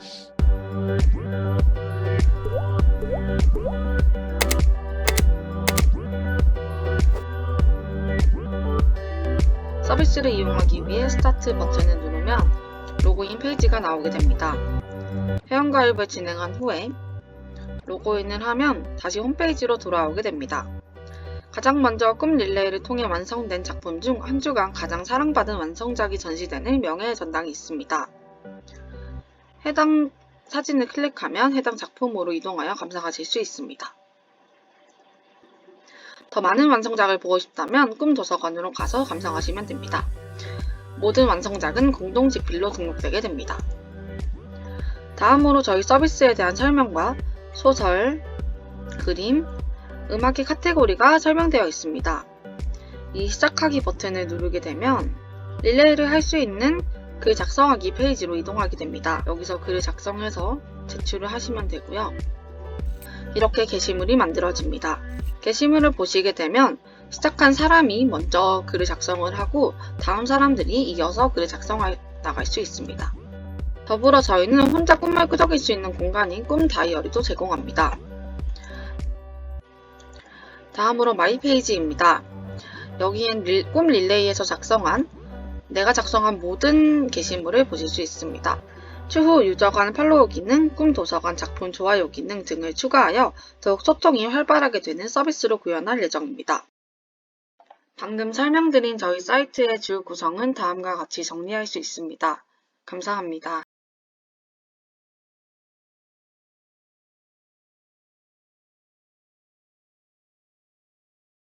Jesus. 서비스를 이용하기 위해 스타트 버튼을 누르면 로그인 페이지가 나오게 됩니다. 회원가입을 진행한 후에 로그인을 하면 다시 홈페이지로 돌아오게 됩니다. 가장 먼저 꿈 릴레이를 통해 완성된 작품 중 한 주간 가장 사랑받은 완성작이 전시되는 명예의 전당이 있습니다. 해당 사진을 클릭하면 해당 작품으로 이동하여 감상하실 수 있습니다. 더 많은 완성작을 보고 싶다면 꿈 도서관으로 가서 감상하시면 됩니다. 모든 완성작은 공동 집필로 등록되게 됩니다. 다음으로 저희 서비스에 대한 설명과 소설, 그림, 음악의 카테고리가 설명되어 있습니다. 이 시작하기 버튼을 누르게 되면 릴레이를 할 수 있는 글 작성하기 페이지로 이동하게 됩니다. 여기서 글을 작성해서 제출을 하시면 되고요. 이렇게 게시물이 만들어집니다. 게시물을 보시게 되면 시작한 사람이 먼저 글을 작성을 하고 다음 사람들이 이어서 글을 작성해 나갈 수 있습니다. 더불어 저희는 혼자 꿈을 끄적일 수 있는 공간인 꿈 다이어리도 제공합니다. 다음으로 마이 페이지입니다. 여기엔 릴- 꿈 릴레이에서 작성한 내가 작성한 모든 게시물을 보실 수 있습니다. 추후 유저 간 팔로우 기능, 꿈 도서관 작품 좋아요 기능 등을 추가하여 더욱 소통이 활발하게 되는 서비스로 구현할 예정입니다. 방금 설명드린 저희 사이트의 주 구성은 다음과 같이 정리할 수 있습니다. 감사합니다.